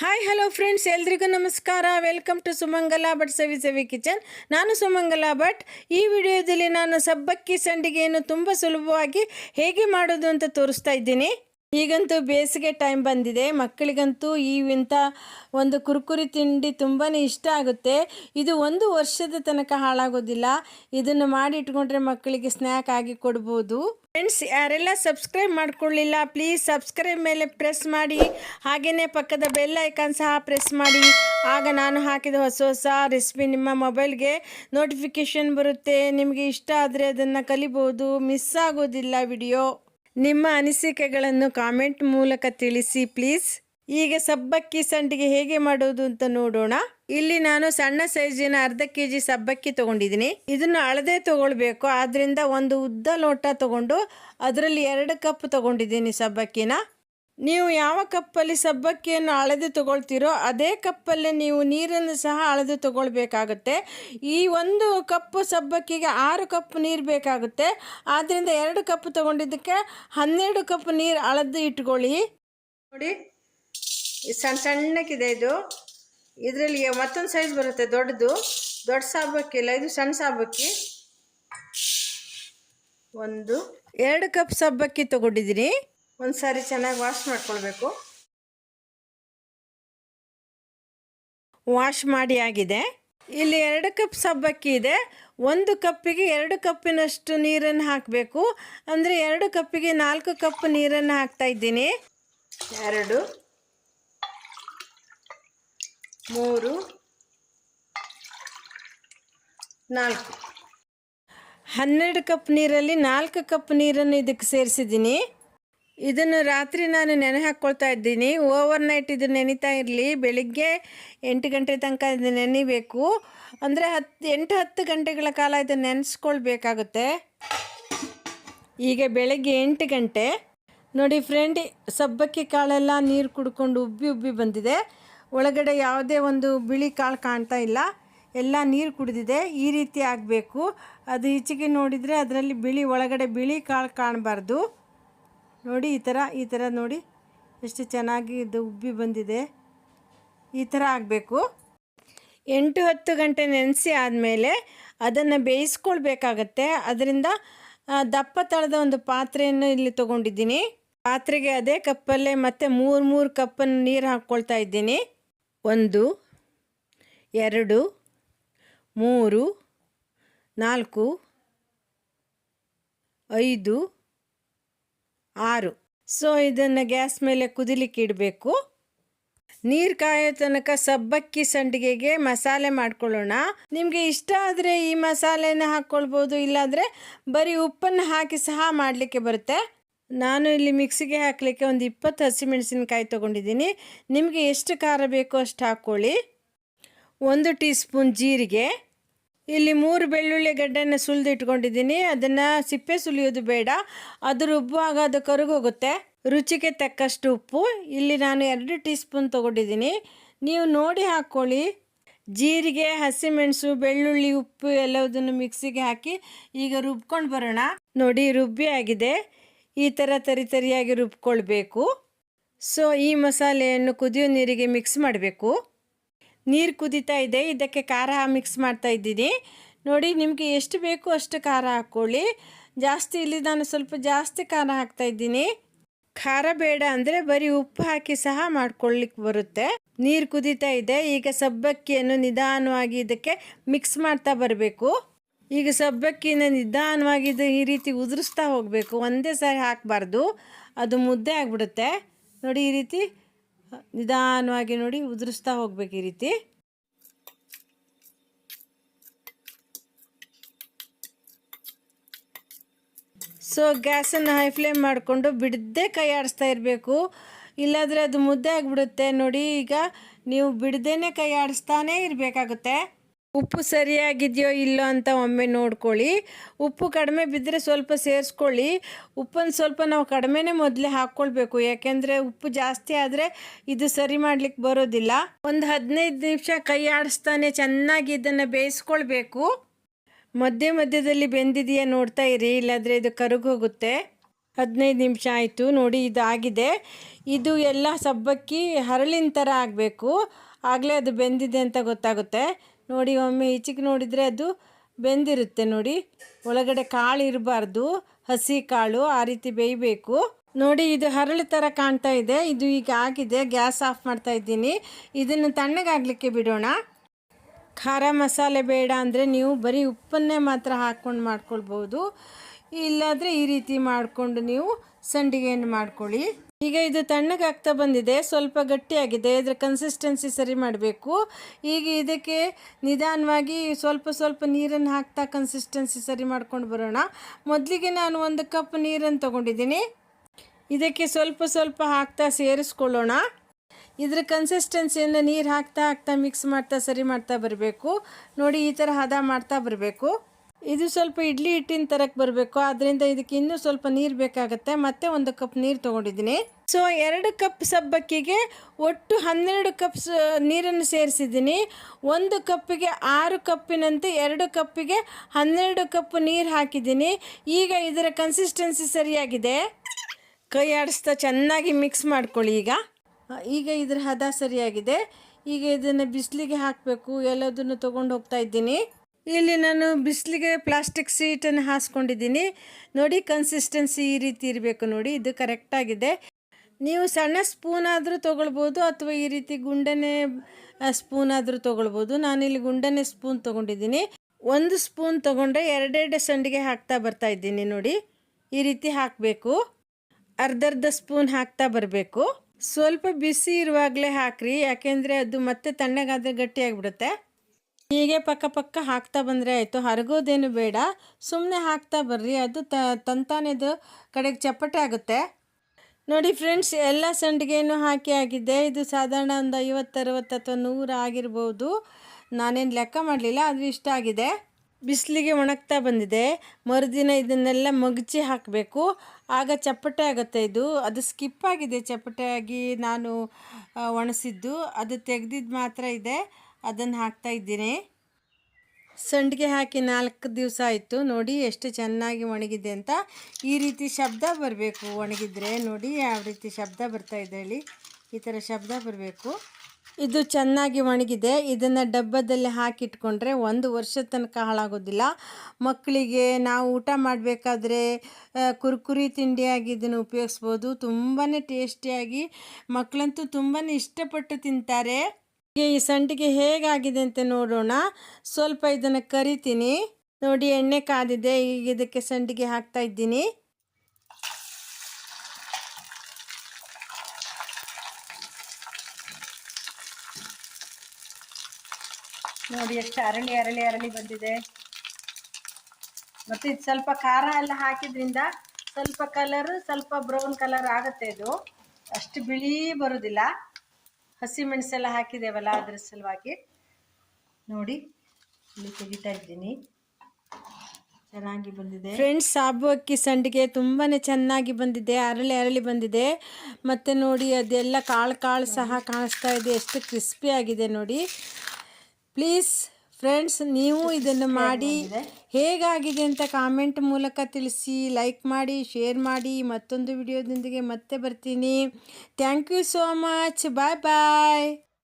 Hi hello friends ಎಲ್ರಿಗೂ ನಮಸ್ಕಾರ. Welcome to Sumangala Bhat Savi Savi kitchen ನಾನು ಸುಮಂಗಲ ಭಟ್. ಈ ವಿಡಿಯೋದಲ್ಲಿ ನಾನು ಸಬ್ಬಕ್ಕಿ ಸಂಡಿಗೆಯನ್ನು ತುಂಬ ಸುಲಭವಾಗಿ ಹೇಗೆ ಮಾಡೋದು ಅಂತ ತೋರಿಸ್ತಾ ಇದ್ದೀನಿ. ಈಗಂತೂ ಬೇಸಿಗೆ ಟೈಮ್ ಬಂದಿದೆ. ಮಕ್ಕಳಿಗಂತೂ ಈ ಇಂಥ ಒಂದು ಕುರುಕುರಿ ತಿಂಡಿ ತುಂಬಾ ಇಷ್ಟ ಆಗುತ್ತೆ. ಇದು ಒಂದು ವರ್ಷದ ತನಕ ಹಾಳಾಗೋದಿಲ್ಲ. ಇದನ್ನು ಮಾಡಿ ಇಟ್ಕೊಂಡ್ರೆ ಮಕ್ಕಳಿಗೆ ಸ್ನ್ಯಾಕ್ ಆಗಿ ಕೊಡ್ಬೋದು. ಫ್ರೆಂಡ್ಸ್, ಯಾರೆಲ್ಲ ಸಬ್ಸ್ಕ್ರೈಬ್ ಮಾಡ್ಕೊಳ್ಳಿಲ್ಲ, ಪ್ಲೀಸ್ ಸಬ್ಸ್ಕ್ರೈಬ್ ಮೇಲೆ ಪ್ರೆಸ್ ಮಾಡಿ. ಹಾಗೆಯೇ ಪಕ್ಕದ ಬೆಲ್ ಐಕಾನ್ ಸಹ ಪ್ರೆಸ್ ಮಾಡಿ. ಆಗ ನಾನು ಹಾಕಿದ ಹೊಸ ಹೊಸ ರೆಸಿಪಿ ನಿಮ್ಮ ಮೊಬೈಲ್ಗೆ ನೋಟಿಫಿಕೇಷನ್ ಬರುತ್ತೆ. ನಿಮಗೆ ಇಷ್ಟ ಆದರೆ ಅದನ್ನು ಕಲಿಬೋದು, ಮಿಸ್ ಆಗೋದಿಲ್ಲ ವಿಡಿಯೋ. ನಿಮ್ಮ ಅನಿಸಿಕೆಗಳನ್ನು ಕಾಮೆಂಟ್ ಮೂಲಕ ತಿಳಿಸಿ ಪ್ಲೀಸ್. ಈಗ ಸಬ್ಬಕ್ಕಿ ಸಂಡಿಗೆ ಹೇಗೆ ಮಾಡೋದು ಅಂತ ನೋಡೋಣ. ಇಲ್ಲಿ ನಾನು ಸಣ್ಣ ಸೈಜಿನ ಅರ್ಧ ಕೆ ಜಿ ಸಬ್ಬಕ್ಕಿ ತೊಗೊಂಡಿದ್ದೀನಿ. ಇದನ್ನು ಅಳದೆ ತೊಗೊಳ್ಬೇಕು. ಆದ್ದರಿಂದ ಒಂದು ಉದ್ದ ಲೋಟ ತೊಗೊಂಡು ಅದರಲ್ಲಿ ಎರಡು ಕಪ್ ತೊಗೊಂಡಿದ್ದೀನಿ ಸಬ್ಬಕ್ಕಿನ. ನೀವು ಯಾವ ಕಪ್ಪಲ್ಲಿ ಸಬ್ಬಕ್ಕಿಯನ್ನು ಅಳೆದು ತಗೊಳ್ತೀರೋ ಅದೇ ಕಪ್ಪಲ್ಲೇ ನೀವು ನೀರನ್ನು ಸಹ ಅಳೆದು ತಗೊಳ್ಬೇಕಾಗುತ್ತೆ. ಈ ಒಂದು ಕಪ್ಪು ಸಬ್ಬಕ್ಕಿಗೆ ಆರು ಕಪ್ ನೀರು ಬೇಕಾಗುತ್ತೆ. ಆದ್ದರಿಂದ ಎರಡು ಕಪ್ ತಗೊಂಡಿದ್ದಕ್ಕೆ ಹನ್ನೆರಡು ಕಪ್ ನೀರು ಅಳೆದು ಇಟ್ಕೊಳ್ಳಿ. ನೋಡಿ ಸಣ್ಣ ಸಣ್ಣಕ್ಕಿದೆ ಇದು. ಇದರಲ್ಲಿ ಮತ್ತೊಂದು ಸೈಜ್ ಬರುತ್ತೆ, ದೊಡ್ಡದು. ದೊಡ್ಡ ಇಲ್ಲ ಇದು ಸಣ್ಣ ಸಾಬಕ್ಕಿ ಒಂದು, ಎರಡು ಕಪ್ ಸಬ್ಬಕ್ಕಿ ತಗೊಂಡಿದ್ದೀನಿ. ಒಂದು ಸಾರಿ ಚೆನ್ನಾಗಿ ವಾಶ್ ಮಾಡ್ಕೊಳ್ಬೇಕು. ವಾಶ್ ಮಾಡಿ ಆಗಿದೆ. ಇಲ್ಲಿ ಎರಡು ಕಪ್ ಸಬ್ಬಕ್ಕಿ ಇದೆ. ಒಂದು ಕಪ್ಪಿಗೆ ಎರಡು ಕಪ್ಪಿನಷ್ಟು ನೀರನ್ನು ಹಾಕಬೇಕು. ಅಂದರೆ ಎರಡು ಕಪ್ಪಿಗೆ ನಾಲ್ಕು ಕಪ್ ನೀರನ್ನು ಹಾಕ್ತಾ ಇದ್ದೀನಿ. ಎರಡು, ಮೂರು, ನಾಲ್ಕು. ಹನ್ನೆರಡು ಕಪ್ ನೀರಲ್ಲಿ ನಾಲ್ಕು ಕಪ್ ನೀರನ್ನು ಇದಕ್ಕೆ ಸೇರಿಸಿದ್ದೀನಿ. ಇದನ್ನು ರಾತ್ರಿ ನಾನು ನೆನೆ ಹಾಕ್ಕೊಳ್ತಾ ಇದ್ದೀನಿ. ಓವರ್ ನೈಟ್ ಇದು ನೆನಿತಾ ಇರಲಿ. ಬೆಳಿಗ್ಗೆ ಎಂಟು ಗಂಟೆ ತನಕ ಇದು ನೆನಿಬೇಕು. ಅಂದರೆ ಹತ್ತು ಎಂಟು ಹತ್ತು ಗಂಟೆಗಳ ಕಾಲ ಇದು ನೆನೆಸ್ಕೊಳ್ಬೇಕಾಗುತ್ತೆ. ಈಗ ಬೆಳಗ್ಗೆ ಎಂಟು ಗಂಟೆ. ನೋಡಿ ಫ್ರೆಂಡ್ ಸಬ್ಬಕ್ಕಿ ಕಾಳೆಲ್ಲ ನೀರು ಕುಡ್ಕೊಂಡು ಉಬ್ಬಿ ಉಬ್ಬಿ ಬಂದಿದೆ. ಒಳಗಡೆ ಯಾವುದೇ ಒಂದು ಬಿಳಿ ಕಾಳು ಕಾಣ್ತಾ ಇಲ್ಲ. ಎಲ್ಲ ನೀರು ಕುಡಿದಿದೆ. ಈ ರೀತಿ ಆಗಬೇಕು. ಅದು ಈಚೆಗೆ ನೋಡಿದರೆ ಅದರಲ್ಲಿ ಬಿಳಿ, ಒಳಗಡೆ ಬಿಳಿ ಕಾಳು ಕಾಣಬಾರ್ದು. ನೋಡಿ, ಈ ಥರ ಈ ಥರ ನೋಡಿ. ಎಷ್ಟು ಚೆನ್ನಾಗಿ ಇದು ಉಬ್ಬಿ ಬಂದಿದೆ. ಈ ಥರ ಆಗಬೇಕು. ಎಂಟು ಹತ್ತು ಗಂಟೆ ನೆನೆಸಿ ಆದಮೇಲೆ ಅದನ್ನು ಬೇಯಿಸ್ಕೊಳ್ಬೇಕಾಗತ್ತೆ. ಅದರಿಂದ ದಪ್ಪ ತಳದ ಒಂದು ಪಾತ್ರೆಯನ್ನು ಇಲ್ಲಿ ತೊಗೊಂಡಿದ್ದೀನಿ. ಪಾತ್ರೆಗೆ ಅದೇ ಕಪ್ಪಲ್ಲೇ ಮತ್ತೆ ಮೂರು ಮೂರು ಕಪ್ಪನ್ನು ನೀರು ಹಾಕ್ಕೊಳ್ತಾ ಇದ್ದೀನಿ. ಒಂದು, ಎರಡು, ಮೂರು, ನಾಲ್ಕು, ಐದು ಆರು. ಸೊ ಇದನ್ನು ಗ್ಯಾಸ್ ಮೇಲೆ ಕುದಿಲಿಕ್ಕೆ ಇಡಬೇಕು. ನೀರು ಕಾಯೋ ತನಕ ಸಬ್ಬಕ್ಕಿ ಸಂಡಿಗೆಗೆ ಮಸಾಲೆ ಮಾಡ್ಕೊಳ್ಳೋಣ. ನಿಮಗೆ ಇಷ್ಟ ಆದರೆ ಈ ಮಸಾಲೆನ ಹಾಕ್ಕೊಳ್ಬೋದು, ಇಲ್ಲಾಂದರೆ ಬರೀ ಉಪ್ಪನ್ನು ಹಾಕಿ ಸಹ ಮಾಡಲಿಕ್ಕೆ ಬರುತ್ತೆ. ನಾನು ಇಲ್ಲಿ ಮಿಕ್ಸಿಗೆ ಹಾಕಲಿಕ್ಕೆ ಒಂದು ಇಪ್ಪತ್ತು ಹಸಿಮೆಣಸಿನ್ಕಾಯಿ ತೊಗೊಂಡಿದ್ದೀನಿ. ನಿಮಗೆ ಎಷ್ಟು ಖಾರ ಬೇಕೋ ಅಷ್ಟು ಹಾಕ್ಕೊಳ್ಳಿ. ಒಂದು ಟೀ ಸ್ಪೂನ್ ಜೀರಿಗೆ. ಇಲ್ಲಿ ಮೂರು ಬೆಳ್ಳುಳ್ಳಿ ಗಡ್ಡೆನ ಸುಲಿದು ಇಟ್ಕೊಂಡಿದ್ದೀನಿ ಅದನ್ನು ಸಿಪ್ಪೆ ಸುಲಿಯೋದು ಬೇಡ. ಅದು ರುಬ್ಬುವಾಗ ಅದು ಕರುಗೋಗುತ್ತೆ. ರುಚಿಗೆ ತಕ್ಕಷ್ಟು ಉಪ್ಪು. ಇಲ್ಲಿ ನಾನು ಎರಡು ಟೀ ಸ್ಪೂನ್ ತೊಗೊಂಡಿದ್ದೀನಿ. ನೀವು ನೋಡಿ ಹಾಕ್ಕೊಳ್ಳಿ ಜೀರಿಗೆ, ಹಸಿಮೆಣಸು, ಬೆಳ್ಳುಳ್ಳಿ, ಉಪ್ಪು ಎಲ್ಲವುದನ್ನು ಮಿಕ್ಸಿಗೆ ಹಾಕಿ ಈಗ ರುಬ್ಕೊಂಡು ಬರೋಣ. ನೋಡಿ, ರುಬ್ಬಿ ಆಗಿದೆ. ಈ ಥರ ತರಿ ತರಿಯಾಗಿ ರುಬ್ಕೊಳ್ಬೇಕು. ಸೊ ಈ ಮಸಾಲೆಯನ್ನು ಕುದಿಯೋ ನೀರಿಗೆ ಮಿಕ್ಸ್ ಮಾಡಬೇಕು. ನೀರು ಕುದೀತಾ ಇದೆ, ಇದಕ್ಕೆ ಖಾರ ಮಿಕ್ಸ್ ಮಾಡ್ತಾ ಇದ್ದೀನಿ ನೋಡಿ, ನಿಮಗೆ ಎಷ್ಟು ಬೇಕು ಅಷ್ಟು ಖಾರ ಹಾಕ್ಕೊಳ್ಳಿ ಜಾಸ್ತಿ ಇಲ್ಲಿ ನಾನು ಸ್ವಲ್ಪ ಜಾಸ್ತಿ ಖಾರ ಹಾಕ್ತಾ ಇದ್ದೀನಿ. ಖಾರ ಬೇಡ ಅಂದರೆ ಬರೀ ಉಪ್ಪು ಹಾಕಿ ಸಹ ಮಾಡ್ಕೊಳ್ಳಿಕ್ಕೆ ಬರುತ್ತೆ. ನೀರು ಕುದೀತಾ ಇದೆ, ಈಗ ಸಬ್ಬಕ್ಕಿಯನ್ನು ನಿಧಾನವಾಗಿ ಇದಕ್ಕೆ ಮಿಕ್ಸ್ ಮಾಡ್ತಾ ಬರಬೇಕು. ಈಗ ಸಬ್ಬಕ್ಕಿನ ನಿಧಾನವಾಗಿ ಇದು ಈ ರೀತಿ ಉದುರಿಸ್ತಾ ಹೋಗಬೇಕು. ಒಂದೇ ಸಾರಿ ಹಾಕಬಾರ್ದು. ಅದು ಮುದ್ದೆ ಆಗಿಬಿಡುತ್ತೆ. ನೋಡಿ, ಈ ರೀತಿ ನಿಧಾನವಾಗಿ ನೋಡಿ ಉದುರಿಸ್ತಾ ಹೋಗ್ಬೇಕು ಈ ರೀತಿ. ಸೊ ಗ್ಯಾಸನ್ನು ಹೈ ಫ್ಲೇಮ್ ಮಾಡಿಕೊಂಡು ಬಿಡದೆ ಕೈ ಆಡಿಸ್ತಾ ಇರಬೇಕು. ಇಲ್ಲಾಂದರೆ ಅದು ಮುದ್ದೆ ಆಗಿಬಿಡುತ್ತೆ. ನೋಡಿ, ಈಗ ನೀವು ಬಿಡದೇನೆ ಕೈ ಆಡಿಸ್ತಾನೇ ಇರಬೇಕಾಗುತ್ತೆ. ಉಪ್ಪು ಸರಿಯಾಗಿದೆಯೋ ಇಲ್ಲೋ ಅಂತ ಒಮ್ಮೆ ನೋಡ್ಕೊಳ್ಳಿ. ಉಪ್ಪು ಕಡಿಮೆ ಬಿದ್ದರೆ ಸ್ವಲ್ಪ ಸೇರಿಸ್ಕೊಳ್ಳಿ. ಉಪ್ಪನ್ನು ಸ್ವಲ್ಪ ನಾವು ಕಡಿಮೆನೇ ಮೊದಲೇ ಹಾಕ್ಕೊಳ್ಬೇಕು. ಯಾಕೆಂದರೆ ಉಪ್ಪು ಜಾಸ್ತಿ ಆದರೆ ಇದು ಸರಿ ಮಾಡ್ಲಿಕ್ಕೆ ಬರೋದಿಲ್ಲ. ಒಂದು ಹದಿನೈದು ನಿಮಿಷ ಕೈ ಆಡಿಸ್ತಾನೆ ಚೆನ್ನಾಗಿ ಇದನ್ನು ಬೇಯಿಸ್ಕೊಳ್ಬೇಕು. ಮಧ್ಯ ಮಧ್ಯದಲ್ಲಿ ಬೆಂದಿದೆಯಾ ನೋಡ್ತಾ ಇರಿ, ಇಲ್ಲಾದರೆ ಇದು ಕರಗೋಗುತ್ತೆ. ಹದಿನೈದು ನಿಮಿಷ ಆಯಿತು, ನೋಡಿ ಇದಾಗಿದೆ. ಇದು ಎಲ್ಲ ಸಬ್ಬಕ್ಕಿ ಹರಳಿನ ಥರ ಆಗಬೇಕು. ಆಗಲೇ ಅದು ಬೆಂದಿದೆ ಅಂತ ಗೊತ್ತಾಗುತ್ತೆ. ನೋಡಿ, ಒಮ್ಮೆ ಈಚೆಗೆ ನೋಡಿದರೆ ಅದು ಬೆಂದಿರುತ್ತೆ ನೋಡಿ. ಒಳಗಡೆ ಕಾಳು ಇರಬಾರ್ದು. ಹಸಿ ಕಾಳು ಆ ರೀತಿ ಬೇಯಬೇಕು. ನೋಡಿ, ಇದು ಹರಳು ಥರ ಕಾಣ್ತಾ ಇದೆ. ಇದು ಈಗ ಆಗಿದೆ. ಗ್ಯಾಸ್ ಆಫ್ ಮಾಡ್ತಾ ಇದ್ದೀನಿ. ಇದನ್ನು ತಣ್ಣಗಾಗಲಿಕ್ಕೆ ಬಿಡೋಣ. ಖಾರ ಮಸಾಲೆ ಬೇಡ ಅಂದರೆ ನೀವು ಬರೀ ಉಪ್ಪನ್ನೇ ಮಾತ್ರ ಹಾಕ್ಕೊಂಡು ಮಾಡ್ಕೊಳ್ಬೋದು. ಇಲ್ಲಾದರೆ ಈ ರೀತಿ ಮಾಡಿಕೊಂಡು ನೀವು ಸಂಡಿಗೆಯನ್ನು ಮಾಡ್ಕೊಳ್ಳಿ. ಈಗ ಇದು ತಣ್ಣಗಾಗ್ತಾ ಬಂದಿದೆ, ಸ್ವಲ್ಪ ಗಟ್ಟಿಯಾಗಿದೆ, ಇದರ ಕನ್ಸಿಸ್ಟೆನ್ಸಿ ಸರಿ ಮಾಡಬೇಕು. ಈಗ ಇದಕ್ಕೆ ನಿಧಾನವಾಗಿ ಸ್ವಲ್ಪ ಸ್ವಲ್ಪ ನೀರನ್ನು ಹಾಕ್ತಾ ಕನ್ಸಿಸ್ಟೆನ್ಸಿ ಸರಿ ಮಾಡ್ಕೊಂಡು ಬರೋಣ. ಮೊದಲಿಗೆ ನಾನು ಒಂದು ಕಪ್ ನೀರನ್ನು ತೊಗೊಂಡಿದ್ದೀನಿ. ಇದಕ್ಕೆ ಸ್ವಲ್ಪ ಸ್ವಲ್ಪ ಹಾಕ್ತಾ ಸೇರಿಸ್ಕೊಳ್ಳೋಣ. ಇದರ ಕನ್ಸಿಸ್ಟೆನ್ಸಿಯನ್ನು ನೀರು ಹಾಕ್ತಾ ಹಾಕ್ತಾ ಮಿಕ್ಸ್ ಮಾಡ್ತಾ ಸರಿ ಮಾಡ್ತಾ ಬರಬೇಕು. ನೋಡಿ ಈ ಥರ ಹದ ಮಾಡ್ತಾ ಬರಬೇಕು. ಇದು ಸ್ವಲ್ಪ ಇಡ್ಲಿ ಹಿಟ್ಟಿನ ತರಕ್ಕೆ ಬರಬೇಕು. ಅದರಿಂದ ಇದಕ್ಕೆ ಇನ್ನೂ ಸ್ವಲ್ಪ ನೀರು ಬೇಕಾಗುತ್ತೆ. ಮತ್ತೆ ಒಂದು ಕಪ್ ನೀರು ತೊಗೊಂಡಿದ್ದೀನಿ. ಸೊ ಎರಡು ಕಪ್ ಸಬ್ಬಕ್ಕಿಗೆ ಒಟ್ಟು ಹನ್ನೆರಡು ಕಪ್ ನೀರನ್ನು ಸೇರಿಸಿದ್ದೀನಿ. ಒಂದು ಕಪ್ಪಿಗೆ ಆರು ಕಪ್ಪಿನಂತೆ ಎರಡು ಕಪ್ಪಿಗೆ ಹನ್ನೆರಡು ಕಪ್ ನೀರು ಹಾಕಿದ್ದೀನಿ. ಈಗ ಇದರ ಕನ್ಸಿಸ್ಟೆನ್ಸಿ ಸರಿಯಾಗಿದೆ. ಕೈ ಆಡಿಸ್ತಾ ಚೆನ್ನಾಗಿ ಮಿಕ್ಸ್ ಮಾಡ್ಕೊಳ್ಳಿ ಈಗ. ಈಗ ಇದರ ಹದ ಸರಿಯಾಗಿದೆ. ಈಗ ಇದನ್ನು ಬಿಸಿಲಿಗೆ ಹಾಕಬೇಕು. ಎಲ್ಲದನ್ನು ತೊಗೊಂಡು ಹೋಗ್ತಾ ಇದ್ದೀನಿ. ಇಲ್ಲಿ ನಾನು ಬಿಸಿಲಿಗೆ ಪ್ಲಾಸ್ಟಿಕ್ ಸೀಟನ್ನು ಹಾಸ್ಕೊಂಡಿದ್ದೀನಿ. ನೋಡಿ ಕನ್ಸಿಸ್ಟೆನ್ಸಿ ಈ ರೀತಿ ಇರಬೇಕು ನೋಡಿ, ಇದು ಕರೆಕ್ಟಾಗಿದೆ ನೀವು ಸಣ್ಣ ಸ್ಪೂನ್ ಆದರೂ ತೊಗೊಳ್ಬೋದು ಅಥವಾ ಈ ರೀತಿ ಗುಂಡನೆ ಸ್ಪೂನ್ ಆದರೂ ತೊಗೊಳ್ಬೋದು. ನಾನಿಲ್ಲಿ ಗುಂಡನೆ ಸ್ಪೂನ್ ತೊಗೊಂಡಿದ್ದೀನಿ. ಒಂದು ಸ್ಪೂನ್ ತೊಗೊಂಡ್ರೆ ಎರಡೆರಡು ಸಂಡಿಗೆ ಹಾಕ್ತಾ ಬರ್ತಾ ಇದ್ದೀನಿ ನೋಡಿ. ಈ ರೀತಿ ಹಾಕಬೇಕು. ಅರ್ಧರ್ಧ ಸ್ಪೂನ್ ಹಾಕ್ತಾ ಬರಬೇಕು. ಸ್ವಲ್ಪ ಬಿಸಿ ಇರುವಾಗಲೇ ಹಾಕ್ರಿ. ಯಾಕೆಂದರೆ ಅದು ಮತ್ತೆ ತಣ್ಣಗಾದರೆ ಗಟ್ಟಿಯಾಗಿಬಿಡುತ್ತೆ. ಹೀಗೆ ಪಕ್ಕ ಪಕ್ಕ ಹಾಕ್ತಾ ಬಂದರೆ ಆಯಿತು. ಹರಗೋದೇನು ಬೇಡ. ಸುಮ್ಮನೆ ಹಾಕ್ತಾ ಬರ್ರಿ. ಅದು ತ, ತಂತಾನೇದು ಕಡೆಗೆ ಚಪ್ಪಟೆ ಆಗುತ್ತೆ. ನೋಡಿ ಫ್ರೆಂಡ್ಸ್, ಎಲ್ಲ ಸಂಡಿಗೆಯನ್ನು ಹಾಕಿ ಆಗಿದೆ. ಇದು ಸಾಧಾರಣ ಒಂದು ಐವತ್ತರವತ್ತು ಅಥವಾ ನೂರು ಆಗಿರ್ಬೋದು. ನಾನೇನು ಲೆಕ್ಕ ಮಾಡಲಿಲ್ಲ ಅದು ಇಷ್ಟ ಆಗಿದೆ. ಬಿಸಿಲಿಗೆ ಒಣಗ್ತಾ ಬಂದಿದೆ. ಮರುದಿನ ಇದನ್ನೆಲ್ಲ ಮಗಚಿ ಹಾಕಬೇಕು. ಆಗ ಚಪ್ಪಟೆ ಆಗುತ್ತೆ ಇದು. ಅದು ಸ್ಕಿಪ್ ಆಗಿದೆ. ಚಪ್ಪಟೆ ಆಗಿ ನಾನು ಒಣಸಿದ್ದು. ಅದು ತೆಗೆದಿದ್ದು ಮಾತ್ರ ಇದೆ. ಅದನ್ನು ಹಾಕ್ತಾ ಇದ್ದೀನಿ ಸಂಡಿಗೆ ಹಾಕಿ ನಾಲ್ಕು ದಿವಸ ಆಯಿತು. ನೋಡಿ ಎಷ್ಟು ಚೆನ್ನಾಗಿ ಒಣಗಿದೆ ಅಂತ. ಈ ರೀತಿ ಶಬ್ದ ಬರಬೇಕು. ಒಣಗಿದ್ರೆ ನೋಡಿ ಯಾವ ರೀತಿ ಶಬ್ದ ಬರ್ತಾ ಇದೆ ಹೇಳಿ. ಈ ಥರ ಶಬ್ದ ಬರಬೇಕು. ಇದು ಚೆನ್ನಾಗಿ ಒಣಗಿದೆ. ಇದನ್ನು ಡಬ್ಬದಲ್ಲಿ ಹಾಕಿಟ್ಕೊಂಡ್ರೆ ಒಂದು ವರ್ಷದ ತನಕ ಹಾಳಾಗೋದಿಲ್ಲ. ಮಕ್ಕಳಿಗೆ ನಾವು ಊಟ ಮಾಡಬೇಕಾದ್ರೆ ಕುರ್ಕುರಿ ತಿಂಡಿಯಾಗಿ ಇದನ್ನು ಉಪಯೋಗಿಸ್ಬೋದು. ತುಂಬಾ ಟೇಸ್ಟಿಯಾಗಿ ಮಕ್ಕಳಂತೂ ತುಂಬಾ ಇಷ್ಟಪಟ್ಟು ತಿಂತಾರೆ. ಈ ಸಂಡಿಗೆ ಹೇಗಾಗಿದೆ ಅಂತ ನೋಡೋಣ. ಸ್ವಲ್ಪ ಇದನ್ನು ಕರಿತೀನಿ. ನೋಡಿ, ಎಣ್ಣೆ ಕಾದಿದೆ. ಈಗ ಇದಕ್ಕೆ ಸಂಡಿಗೆ ಹಾಕ್ತಾ ಇದ್ದೀನಿ. ನೋಡಿ, ಎಷ್ಟು ಅರಳಿ ಅರಳಿ ಅರಳಿ ಬಂದಿದೆ. ಮತ್ತು ಇದು ಸ್ವಲ್ಪ ಖಾರ ಎಲ್ಲ ಹಾಕಿದ್ರಿಂದ ಸ್ವಲ್ಪ ಕಲರ್ ಸ್ವಲ್ಪ ಬ್ರೌನ್ ಕಲರ್ ಆಗುತ್ತೆ ಇದು. ಅಷ್ಟು ಬಿಳಿ ಬರೋದಿಲ್ಲ. ಹಸಿ ಮೆಣಸೆಲ್ಲ ಹಾಕಿದ್ದೇವಲ್ಲ ಅದರ ಸಲುವಾಗಿ ನೋಡಿ ಇಲ್ಲಿ ತೆಗಿತಾ ಇದ್ದೀನಿ. ಚೆನ್ನಾಗಿ ಬಂದಿದೆ. ಫ್ರೆಂಡ್ಸ್ ಸಾಬು ಅಕ್ಕಿ ಸಂಡಿಗೆ ತುಂಬಾ ಚೆನ್ನಾಗಿ ಬಂದಿದೆ. ಅರಳಿ ಅರಳಿ ಬಂದಿದೆ. ಮತ್ತು ನೋಡಿ, ಅದೆಲ್ಲ ಕಾಳು ಕಾಳು ಸಹ ಕಾಣಿಸ್ತಾ ಇದೆ. ಎಷ್ಟು ಕ್ರಿಸ್ಪಿ ಆಗಿದೆ ನೋಡಿ. ಪ್ಲೀಸ್ ಫ್ರೆಂಡ್ಸ್ ನೀವು ಇದನ್ನು ಮಾಡಿ ಹೇಗಾಗಿದೆ ಅಂತ ಕಾಮೆಂಟ್ ಮೂಲಕ ತಿಳಿಸಿ ಲೈಕ್ ಮಾಡಿ ಶೇರ್ ಮಾಡಿ. ಮತ್ತೊಂದು ವಿಡಿಯೋದೊಂದಿಗೆ ಮತ್ತೆ ಬರ್ತೀನಿ. Thank you so much bye bye